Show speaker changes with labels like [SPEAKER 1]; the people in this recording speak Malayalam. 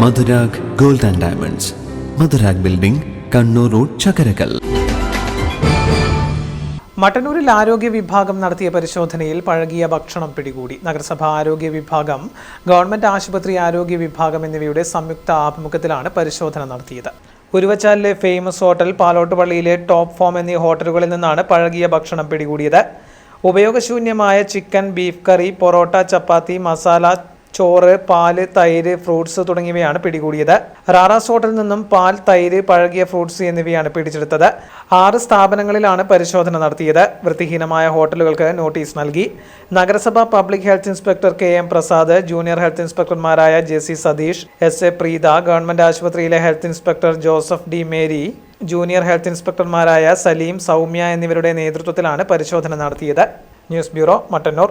[SPEAKER 1] Madhurag gold and diamonds. Madhurag building Kannur road Chakkarakkal.
[SPEAKER 2] മട്ടന്നൂരിൽ ആരോഗ്യ വിഭാഗം നടത്തിയ പരിശോധനയിൽ പഴകിയ ഭക്ഷണം പിടികൂടി. നഗരസഭ ആരോഗ്യ വിഭാഗം ഗവൺമെന്റ് ആശുപത്രി ആരോഗ്യ വിഭാഗം എന്നിവയുടെ സംയുക്ത ആഭിമുഖ്യത്തിലാണ് പരിശോധന നടത്തിയത്. ഉരുവച്ചാലിലെ ഫേമസ് ഹോട്ടൽ പാലോട്ടുപള്ളിയിലെ ടോപ്പ് ഫോം എന്നീ ഹോട്ടലുകളിൽ നിന്നാണ് പഴകിയ ഭക്ഷണം പിടികൂടിയത്. ഉപയോഗശൂന്യമായ chicken beef curry porotta chapati masala ചോറ് പാൽ തൈര് ഫ്രൂട്ട്സ് തുടങ്ങിയവയാണ് പിടികൂടിയത്. റാറാസ് ഹോട്ടലിൽ നിന്നും പാൽ തൈര് പഴകിയ ഫ്രൂട്ട്സ് എന്നിവയാണ് പിടിച്ചെടുത്തത്. ആറ് സ്ഥാപനങ്ങളിലാണ് പരിശോധന നടത്തിയത്. വൃത്തിഹീനമായ ഹോട്ടലുകൾക്ക് നോട്ടീസ് നൽകി. നഗരസഭ public health inspector K M Prasad junior health ഇൻസ്പെക്ടർമാരായ J C Satheesh S A Preetha government ആശുപത്രിയിലെ health inspector Joseph D Mary junior health ഇൻസ്പെക്ടർമാരായ Saleem Soumya എന്നിവരുടെ നേതൃത്വത്തിലാണ് പരിശോധന നടത്തിയത്. News bureau Mattannur.